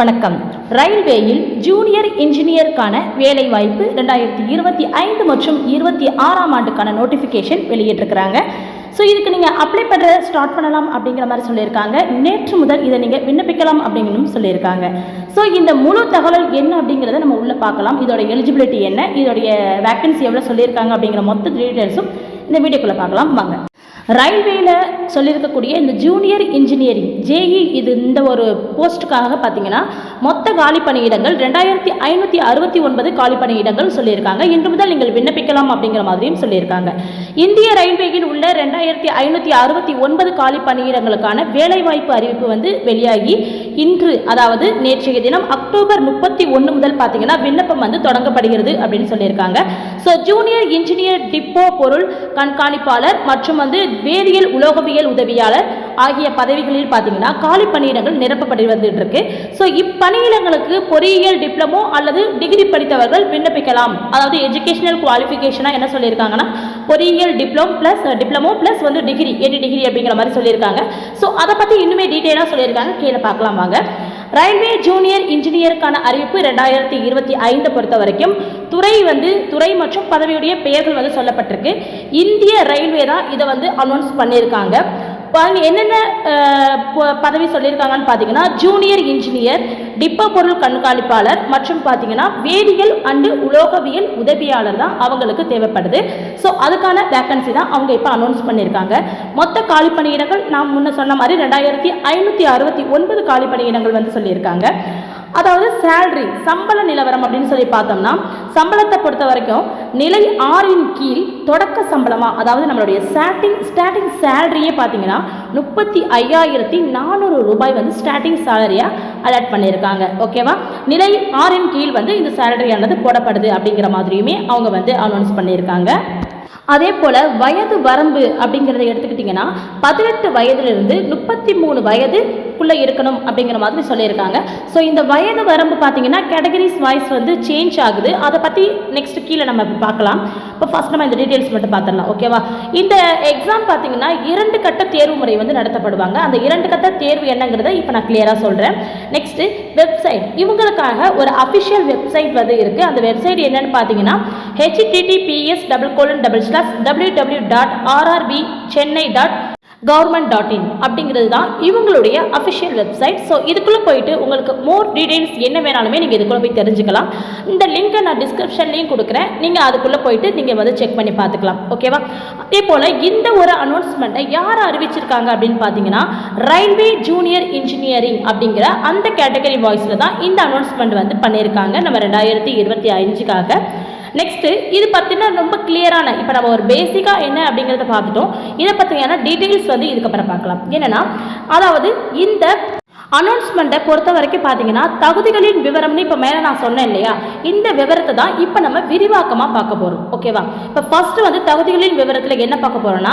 வணக்கம். ரயில்வேயில் ஜூனியர் இன்ஜினியருக்கான வேலைவாய்ப்பு ரெண்டாயிரத்தி இருபத்தி ஐந்து மற்றும் இருபத்தி ஆறாம் ஆண்டுக்கான நோட்டிஃபிகேஷன் வெளியிட்டிருக்கிறாங்க. ஸோ இதுக்கு நீங்கள் அப்ளை பண்ணுற ஸ்டார்ட் பண்ணலாம் அப்படிங்கிற மாதிரி சொல்லியிருக்காங்க. நேற்று முதல் இதை நீங்கள் விண்ணப்பிக்கலாம் அப்படிங்கணும் சொல்லியிருக்காங்க. ஸோ இந்த முழு தகவல் என்ன அப்படிங்கிறத நம்ம உள்ளே பார்க்கலாம். இதோட எலிஜிபிலிட்டி என்ன? இதோடைய வேக்கன்சி எவ்வளோ சொல்லியிருக்காங்க அப்படிங்கிற மொத்த டீட்டெயில்ஸும் இந்த வீடியோக்குள்ளே பார்க்கலாம். வாங்க. ரயில்வேயில் சொல்லியிருக்கக்கூடிய இந்த ஜூனியர் இன்ஜினியரிங் ஜேஇ இது இந்த ஒரு போஸ்ட்டுக்காக பார்த்தீங்கன்னா மொத்த காலி பணியிடங்கள் ரெண்டாயிரத்தி ஐநூற்றி அறுபத்தி ஒன்பது காலி பணியிடங்கள் சொல்லியிருக்காங்க. இன்று முதல் நீங்கள் விண்ணப்பிக்கலாம் அப்படிங்கிற மாதிரியும் சொல்லியிருக்காங்க. இந்திய ரயில்வேயில் உள்ள ரெண்டாயிரத்தி ஐநூற்றி அறுபத்தி ஒன்பது காலி பணியிடங்களுக்கான வேலைவாய்ப்பு அறிவிப்பு வந்து வெளியாகி இன்று அதாவது நேற்றைய தினம் அக்டோபர் முப்பத்தி ஒன்று முதல் பார்த்தீங்கன்னா விண்ணப்பம் வந்து தொடங்கப்படுகிறது அப்படின்னு சொல்லியிருக்காங்க. ஸோ ஜூனியர் இன்ஜினியர் டிப்போ பொருள் கண்காணிப்பாளர் மற்றும் வந்து வேதியியல் உலோகவியல் உதவியாளர் ஆகிய பதவிகளில் பார்த்தீங்கன்னா காலி பணியிடங்கள் நிரப்பப்பட்டு வந்துட்டு இருக்கு ஸோ இப்பணியிடங்களுக்கு பொறியியல் டிப்ளமோ அல்லது டிகிரி படித்தவர்கள் விண்ணப்பிக்கலாம். அதாவது எஜுகேஷனல் குவாலிஃபிகேஷனாக என்ன சொல்லியிருக்காங்கன்னா பொறியியல் டிப்ளமோ ப்ளஸ் டிப்ளமோ ப்ளஸ் வந்து டிகிரி எனி டிகிரி அப்படிங்கிற மாதிரி சொல்லியிருக்காங்க. ஸோ அதை பற்றி இன்னுமே டீட்டெயிலாக சொல்லியிருக்காங்க. கீழே பார்க்கலாம் வாங்க. ரயில்வே ஜூனியர் இன்ஜினியருக்கான அறிவிப்பு ரெண்டாயிரத்தி இருபத்தி ஐந்து பொறுத்த வரைக்கும் துறை வந்து துறை மற்றும் பதவியுடைய பெயர்கள் வந்து சொல்லப்பட்டிருக்கு. இந்திய ரயில்வே தான் இதை வந்து அனௌன்ஸ் பண்ணியிருக்காங்க. பாருங்க என்னென்ன ப- பதவி சொல்லியிருக்காங்கன்னு பார்த்தீங்கன்னா ஜூனியர் இன்ஜினியர் டிப்போ பொருள் கண்காணிப்பாளர் மற்றும் பார்த்தீங்கன்னா வேதியியல் அண்டு உலோகவியல் உதவியாளர் தான் அவங்களுக்கு தேவைப்படுது. ஸோ அதுக்கான வேக்கன்சி தான் அவங்க இப்போ அனௌன்ஸ் பண்ணியிருக்காங்க. மொத்த காலி பணியிடங்கள் நான் முன்ன சொன்ன மாதிரி ரெண்டாயிரத்தி ஐநூற்றி அறுபத்தி ஒன்பது காலி பணியிடங்கள் வந்து சொல்லியிருக்காங்க. அதாவது சேலரி சம்பள நிலவரம் அப்படின்னு சொல்லி பார்த்தோம்னா சம்பளத்தை பொறுத்த வரைக்கும் நிலை ஆறின் கீழ் தொடக்க சம்பளமாக அதாவது நம்மளுடைய ஸ்டார்டிங் ஸ்டார்டிங் சேலரியே பார்த்தீங்கன்னா முப்பத்தி ஐயாயிரத்தி நானூறு ரூபாய் வந்து ஸ்டார்டிங் சேலரியாக அலாட் பண்ணியிருக்காங்க. ஓகேவா நிலை ஆறின் கீழ் வந்து இந்த சேலரியானது போடப்படுது அப்படிங்கிற மாதிரியுமே அவங்க வந்து அனௌன்ஸ் பண்ணியிருக்காங்க. அதே போல் வயது வரம்பு அப்படிங்கிறத எடுத்துக்கிட்டிங்கன்னா பதினெட்டு வயதுலேருந்து முப்பத்தி மூணு வயதுக்குள்ளே இருக்கணும் அப்படிங்கிற மாதிரி சொல்லியிருக்காங்க. ஸோ இந்த வயது வரம்பு பார்த்தீங்கன்னா கேட்டகரிஸ் வாய்ஸ் வந்து சேஞ்ச் ஆகுது. அதை பற்றி நெக்ஸ்ட் கீழே நம்ம பார்க்கலாம். இப்போ ஃபஸ்ட் நம்ம இந்த டீட்டெயில்ஸ் மட்டும் பார்த்துடலாம் ஓகேவா இந்த எக்ஸாம் பார்த்தீங்கன்னா இரண்டு கட்ட தேர்வு முறை வந்து நடத்தப்படுவாங்க. அந்த இரண்டு கட்ட தேர்வு என்னங்கிறத இப்போ நான் கிளியராக சொல்கிறேன் நெக்ஸ்ட்டு வெப்சைட் இவங்களுக்காக ஒரு அஃபிஷியல் வெப்சைட் வந்து இருக்குது அந்த வெப்சைட் என்னன்னு பார்த்தீங்கன்னா HTTPS double colon double slash W W dot RRB Chennai dot government dot in அப்படிங்கிறது தான் இவங்களுடைய அஃபிஷியல் வெப்சைட் ஸோ இதுக்குள்ளே போயிட்டு உங்களுக்கு மோர் டீடைல்ஸ் என்ன வேணாலுமே நீங்கள் இதுக்குள்ளே போய் தெரிஞ்சுக்கலாம். இந்த லிங்கை நான் டிஸ்கிரிப்ஷன்லேயும் கொடுக்குறேன். நீங்கள் அதுக்குள்ளே போயிட்டு நீங்கள் வந்து செக் பண்ணி பார்த்துக்கலாம். ஓகேவா அதே போல் இந்த ஒரு அனௌன்ஸ்மெண்ட்டை யார் அறிவிச்சிருக்காங்க அப்படின்னு பார்த்தீங்கன்னா ரயில்வே ஜூனியர் இன்ஜினியரிங் அப்படிங்கிற அந்த கேட்டகரி வாய்ஸில் தான் இந்த அனௌன்ஸ்மெண்ட் வந்து பண்ணியிருக்காங்க. நம்ம ரெண்டாயிரத்தி இருபத்தி அஞ்சுக்காக நெக்ஸ்ட்டு இது பற்றின ரொம்ப கிளியரான இப்போ நம்ம ஒரு பேசிக்காக என்ன அப்படிங்கிறத பார்த்துட்டோம். இதை பற்றியான டீட்டெயில்ஸ் வந்து இதுக்கப்புறம் பார்க்கலாம். என்னென்னா அதாவது இந்த அனௌன்ஸ்மெண்ட்டை பொறுத்த வரைக்கும் பார்த்தீங்கன்னா தகுதிகளின் விவரம்னு இப்போ மேலே நான் சொன்னேன் இல்லையா? இந்த விவரத்தை தான் இப்போ நம்ம விரிவாக்கமாக பார்க்க போகிறோம் ஓகேவா இப்போ ஃபஸ்ட்டு வந்து தகுதிகளின் விவரத்தில் என்ன பார்க்க போகிறோன்னா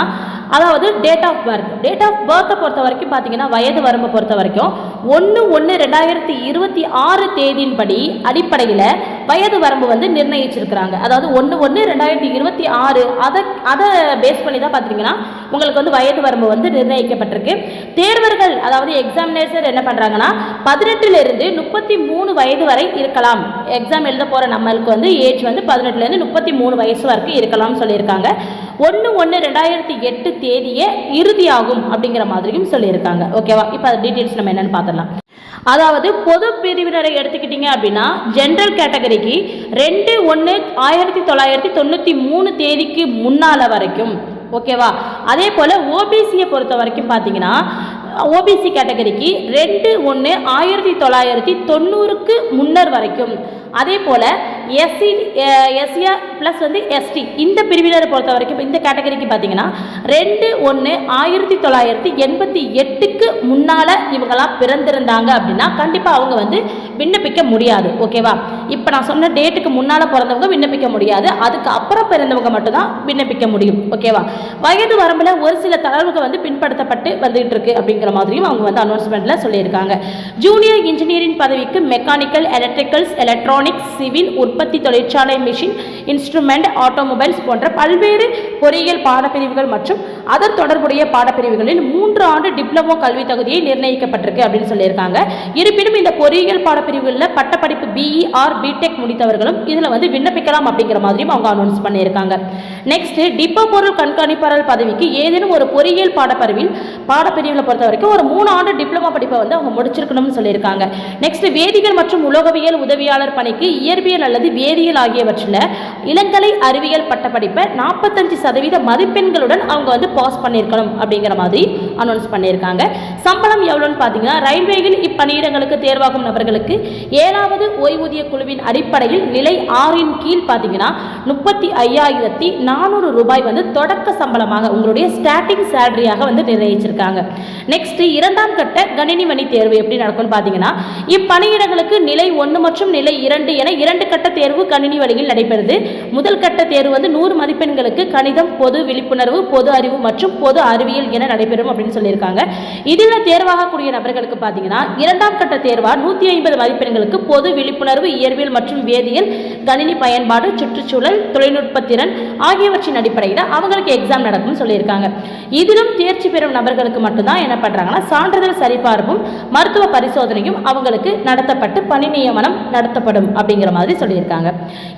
அதாவது date of birth date of பர்த்தை பொறுத்த வரைக்கும் பார்த்தீங்கன்னா வயது வரம்பை பொறுத்த வரைக்கும் ஒன்று ஒன்று ரெண்டாயிரத்தி இருபத்தி ஆறு தேதியின்படி அடிப்படையில் வயது வரம்பு வந்து நிர்ணயிச்சிருக்கிறாங்க. அதாவது ஒன்று ஒன்று ரெண்டாயிரத்தி இருபத்தி ஆறு அதை அதை பேஸ் பண்ணி தான் பார்த்தீங்கன்னா உங்களுக்கு வந்து வயது வரம்பு வந்து நிர்ணயிக்கப்பட்டிருக்கு. தேர்வர்கள் அதாவது எக்ஸாமினேஷர் என்ன பண்ணுறாங்கன்னா பதினெட்டுலேருந்து முப்பத்தி மூணு வயது வரை இருக்கலாம். எக்ஸாம் எழுத போகிற நம்மளுக்கு வந்து ஏஜ் வந்து பதினெட்டுலேருந்து முப்பத்தி மூணு வயசு வரைக்கும் இருக்கலாம்னு சொல்லியிருக்காங்க. ஒன்று ஒன்று ரெண்டாயிரத்தி எட்டு தேதியே இறுதியாகும் அப்படிங்கிற மாதிரியும் சொல்லியிருக்காங்க. ஓகேவா இப்போ டீட்டெயில்ஸ் நம்ம என்னென்னு பார்த்துடலாம் அதாவது பொது பிரிவினரை எடுத்துக்கிட்டிங்க அப்படின்னா ஜென்ரல் கேட்டகரிக்கு ரெண்டு ஒன்று ஆயிரத்தி தொள்ளாயிரத்தி தொண்ணூற்றி மூணு தேதிக்கு முன்னால் வரைக்கும் ஓகேவா அதே போல் ஓபிசியை பொறுத்த வரைக்கும் பார்த்தீங்கன்னா ஓபிசி கேட்டகரிக்கு ரெண்டு ஒன்று ஆயிரத்தி தொள்ளாயிரத்தி தொண்ணூறுக்கு முன்னர் வரைக்கும். அதே போல் எஸ்சி எஸ்சியா ப்ளஸ் வந்து எஸ்டி இந்த பிரிவினரை பொறுத்த வரைக்கும் இந்த கேட்டகரிக்கு பார்த்தீங்கன்னா ரெண்டு ஒன்று ஆயிரத்தி தொள்ளாயிரத்தி எண்பத்தி எட்டுக்கு முன்னால் இவங்களாம் பிறந்திருந்தாங்க அப்படின்னா கண்டிப்பாக அவங்க வந்து விண்ணப்பிக்க முடியாது ஓகேவா இப்போ நான் சொன்ன டேட்டுக்கு முன்னால் பிறந்தவங்க விண்ணப்பிக்க முடியாது அதுக்கு அப்புறம் பிறந்தவங்க மட்டும்தான் விண்ணப்பிக்க முடியும் ஓகேவா வயது வரம்பில் ஒரு சில தளர்வுகள் வந்து பின்படுத்தப்பட்டு வந்துகிட்டு இருக்கு அப்படிங்கிற மாதிரியும் அவங்க வந்து அனௌன்ஸ்மெண்ட்டில் சொல்லியிருக்காங்க. ஜூனியர் இன்ஜினியரிங் பதவிக்கு மெக்கானிக்கல் எலக்ட்ரிக்கல்ஸ் எலக்ட்ரானிக்ஸ் சிவில் உற்பத்தி தொழிற்சாலை மிஷின் இன்ஸ்ட்ருமெண்ட் ஆட்டோமொபைல்ஸ் போன்ற பல்வேறு பொறியியல் பாடப்பிரிவுகள் மற்றும் அதன் தொடர்புடைய பாடப்பிரிவுகளில் மூன்று ஆண்டு டிப்ளமோ கல்வி தகுதியை நிர்ணயிக்கப்பட்டிருக்கு அப்படின்னு சொல்லியிருக்காங்க. இருப்பினும் இந்த பொறியியல் பாடப்பிரிவுகளில் பட்டப்படிப்பு பிஇ ஆர் பிடெக் முடித்தவர்களும் இதில் வந்து விண்ணப்பிக்கலாம் அப்படிங்கிற மாதிரியும் அவங்க அனௌன்ஸ் பண்ணியிருக்காங்க. நெக்ஸ்ட் டிப்போ பொருள் கண்காணிப்பாளர் பதவிக்கு ஏதேனும் ஒரு பொறியியல் பாடப்பிரிவில் பாடப்பிரிவில் பொறுத்த வரைக்கும் ஒரு மூணு ஆண்டு டிப்ளமோ படிப்பை வந்து அவங்க முடிச்சிருக்கணும்னு சொல்லியிருக்காங்க. நெக்ஸ்ட் வேதியியல் மற்றும் உலோகவியல் உதவியாளர் பணிக்கு இயற்பியல் அல்லது வேதியியல் ஆகியவற்றில் இளங்கலை அறிவியல் பட்டப்படிப்பை நாற்பத்தஞ்சு சதவீத மதிப்பெண்களுடன் அவங்க வந்து பாஸ் பண்ணியிருக்கணும் அப்படிங்கிற மாதிரி அனௌன்ஸ் பண்ணியிருக்காங்க. சம்பளம் எவ்வளோன்னு பார்த்தீங்கன்னா ரயில்வேயில் இப்பணியிடங்களுக்கு தேர்வாகும் நபர்களுக்கு ஏழாவது ஓய்வூதிய குழுவின் அடிப்படையில் நிலை ஆறின் கீழ் பார்த்தீங்கன்னா முப்பத்தி ஐயாயிரத்தி நானூறு ரூபாய் வந்து தொடக்க சம்பளமாக உங்களுடைய ஸ்டார்டிங் சேலரியாக வந்து நிர்ணயிச்சிருக்காங்க. நெக்ஸ்ட் இரண்டாம் கட்ட கணினி மணி தேர்வு எப்படி நடக்கும்னு பார்த்தீங்கன்னா இப்பணியிடங்களுக்கு நிலை ஒன்று மற்றும் நிலை இரண்டு என இரண்டு கட்ட தேர்வு கணினி வழியில் நடைபெறுது. முதல் கட்ட தேர்வு வந்து நூறு மதிப்பெண்களுக்கு கணிதம் பொது விழிப்புணர்வு பொது அறிவு மற்றும் பொது அறிவியல் என நடைபெறும் அப்படின்னு சொல்லியிருக்காங்க. இதில் தேர்வாகக்கூடிய நபர்களுக்கு பார்த்தீங்கன்னா இரண்டாம் கட்ட தேர்வாக நூற்றி ஐம்பது மதிப்பெண்களுக்கு பொது விழிப்புணர்வு இயற்பியல் மற்றும் வேதியியல் கணினி பயன்பாடு சுற்றுச்சூழல் தொழில்நுட்ப திறன் ஆகியவற்றின் அடிப்படையில் அவங்களுக்கு எக்ஸாம் நடக்கும்னு சொல்லியிருக்காங்க. இதிலும் தேர்ச்சி பெறும் நபர்களுக்கு மட்டும்தான் என்ன பண்ணுறாங்கன்னா சான்றிதழ் சரிபார்ப்பும் மருத்துவ பரிசோதனையும் அவங்களுக்கு நடத்தப்பட்டு பணி நியமனம் நடத்தப்படும் அப்படிங்கிற மாதிரி சொல்லியிருக்காங்க.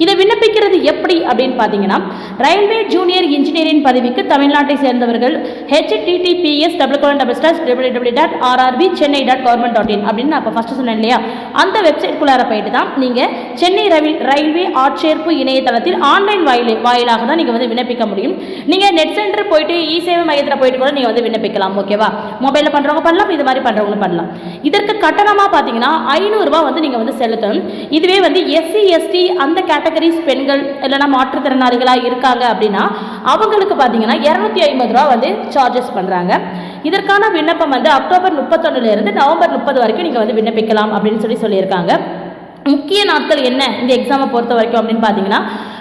இதை விண்ணப்பிக்கிறது எப்படி அப்படின்னு பார்த்தீங்கன்னா ரயில்வே ஜூனியர் இன்ஜினியரிங் பதவிக்கு தமிழ்நாட்டை சேர்ந்தவர்கள் HTTPS double colon double star W W dot RRB Chennai dot government dot in அப்படின்னு நான் இப்போ ஃபஸ்ட்டு சொன்னேன் இல்லையா? அந்த வெப்சைட்குள்ளார போயிட்டு தான் நீங்கள் சென்னை ரயில் ரயில்வே ஆட்சேர்ப்பு இணையதளத்தில் ஆன்லைன் வாயில வாயிலாக தான் நீங்கள் வந்து விண்ணப்பிக்க முடியும். நீங்கள் நெட் சென்டர் போயிட்டு இ சேவை மையத்தில் போயிட்டு கூட நீங்கள் வந்து விண்ணப்பிக்கலாம் ஓகேவா மொபைலில் பண்ணுறவங்க பண்ணலாம் இது மாதிரி பண்ணுறவங்களும் பண்ணலாம். இதற்கு கட்டணமாக பார்த்தீங்கன்னா ஐநூறுரூவா வந்து நீங்கள் வந்து செலுத்தணும். இதுவே வந்து எஸ்சி எஸ்டி அந்த கேட்டகரிஸ் பெண்கள் இல்லைனா மாற்றுத்திறனாளிகளாக இருக்காங்க அப்படின்னா அவங்களுக்கு பார்த்தீங்கன்னா இரநூத்தி ஐம்பது ரூபா வந்து சார்ஜஸ் பண்ணுறாங்க இதற்கான விண்ணப்பம் வந்து அக்டோபர் முப்பத்தொன்னுலேருந்து நவம்பர் முப்பது வரைக்கும் நீங்கள் வந்து விண்ணப்பிக்கலாம் அப்படின்னு சொல்லி சொல்லியிருக்காங்க. முக்கிய நாட்கள் என்ன இந்த எக்ஸாமை பொறுத்த வரைக்கும் அப்படின்னு பார்த்தீங்கன்னா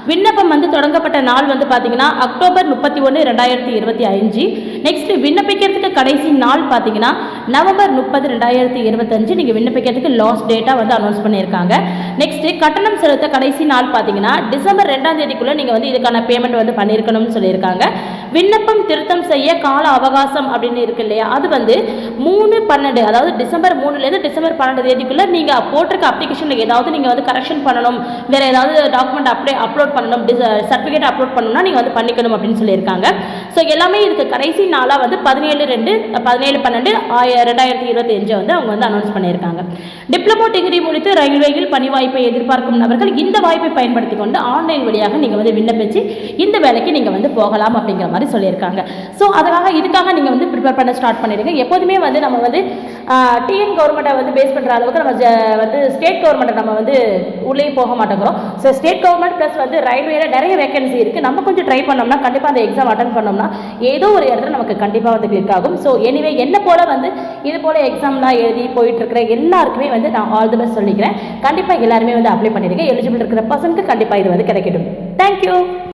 விண்ணப்பம் வந்து தொடங்கப்பட்ட நாள் வந்து பார்த்தீங்கன்னா அக்டோபர் முப்பத்தி ஒன்று ரெண்டாயிரத்தி இருபத்தி அஞ்சு நெக்ஸ்ட் விண்ணப்பிக்கிறதுக்கு கடைசி நாள் பார்த்தீங்கன்னா நவம்பர் முப்பது ரெண்டாயிரத்தி இருபத்தஞ்சு நீங்கள் விண்ணப்பிக்கிறதுக்கு லாஸ்ட் டேட்டாக வந்து அனௌன்ஸ் பண்ணியிருக்காங்க. நெக்ஸ்ட் கட்டணம் செலுத்த கடைசி நாள் பார்த்தீங்கன்னா டிசம்பர் ரெண்டாம் தேதிக்குள்ளே நீங்கள் வந்து இதுக்கான பேமெண்ட் வந்து பண்ணியிருக்கணும்னு சொல்லியிருக்காங்க. விண்ணப்பம் திருத்தம் செய்ய கால அவகாசம் அப்படின்னு இருக்கு இல்லையா? அது வந்து மூணு பன்னெண்டு அதாவது டிசம்பர் மூணுலேருந்து டிசம்பர் பன்னெண்டு தேதிக்குள்ளே நீங்கள் போட்டிருக்க அப்ளிகேஷனில் ஏதாவது நீங்கள் வந்து கரெக்ஷன் பண்ணணும். வேறு ஏதாவது டாக்குமெண்ட் அப்ளை அப்லோட் பண்ணணும் சர்டிஃபிகேட் அப்லோட் பண்ணணும்னா நீங்கள் வந்து பண்ணிக்கணும் அப்படின்னு சொல்லியிருக்காங்க. ஸோ எல்லாமே இதுக்கு கடைசி நாளாக வந்து பதினேழு ரெண்டு பதினேழு பன்னெண்டு ஆய ரெண்டாயிரத்தி இருபத்தி அஞ்சு வந்து அவங்க வந்து அனௌன்ஸ் பண்ணியிருக்காங்க. டிப்ளமோ டிகிரி முடித்து ரயில்வேயில் பணி வாய்ப்பை எதிர்பார்க்கும் நபர்கள் இந்த வாய்ப்பை பயன்படுத்தி கொண்டு ஆன்லைன் வழியாக நீங்கள் வந்து விண்ணப்பிச்சு இந்த வேலைக்கு நீங்கள் வந்து போகலாம் அப்படிங்கிற மாதிரி சொல்லியிருக்காங்க. ஸோ அதுக்காக இதுக்காக நீங்கள் வந்து ப்ரிப்பேர் பண்ண ஸ்டார்ட் பண்ணிடுங்க. எப்போதுமே வந்து நம்ம வந்து டிஎன் கவர்மெண்ட்டை வந்து பேஸ் பண்ணுற அளவுக்கு நம்ம வந்து ஸ்டேட் கவர்மெண்ட்டை நம்ம வந்து உள்ளே போக மாட்டேங்கிறோம். ஸோ ஸ்டேட் கவர்மெண்ட் ப்ளஸ் வந்து ரயில்வேல நிறைய வேகன்சி இருக்குது நம்ம கொஞ்சம் ட்ரை பண்ணோம்னா கண்டிப்பாக அந்த எக்ஸாம் அட்டன் பண்ணோம்னா ஏதோ ஒரு இடத்துல நமக்கு கண்டிப்பாக வந்து கிளிக் ஆகும். ஸோ எனிவே என்ன போல் வந்து இது போல் எக்ஸாம்லாம் எழுதி போயிட்டு இருக்கிற எல்லாருக்குமே வந்து நான் ஆல் தி பெஸ்ட் சொல்லிக்கிறேன். கண்டிப்பாக எல்லாருமே வந்து அப்ளை பண்ணிருக்கேன் எலிஜிபிள் இருக்கிற பர்சனுக்கு கண்டிப்பாக இது வந்து கிடைக்கட்டும். தேங்க்யூ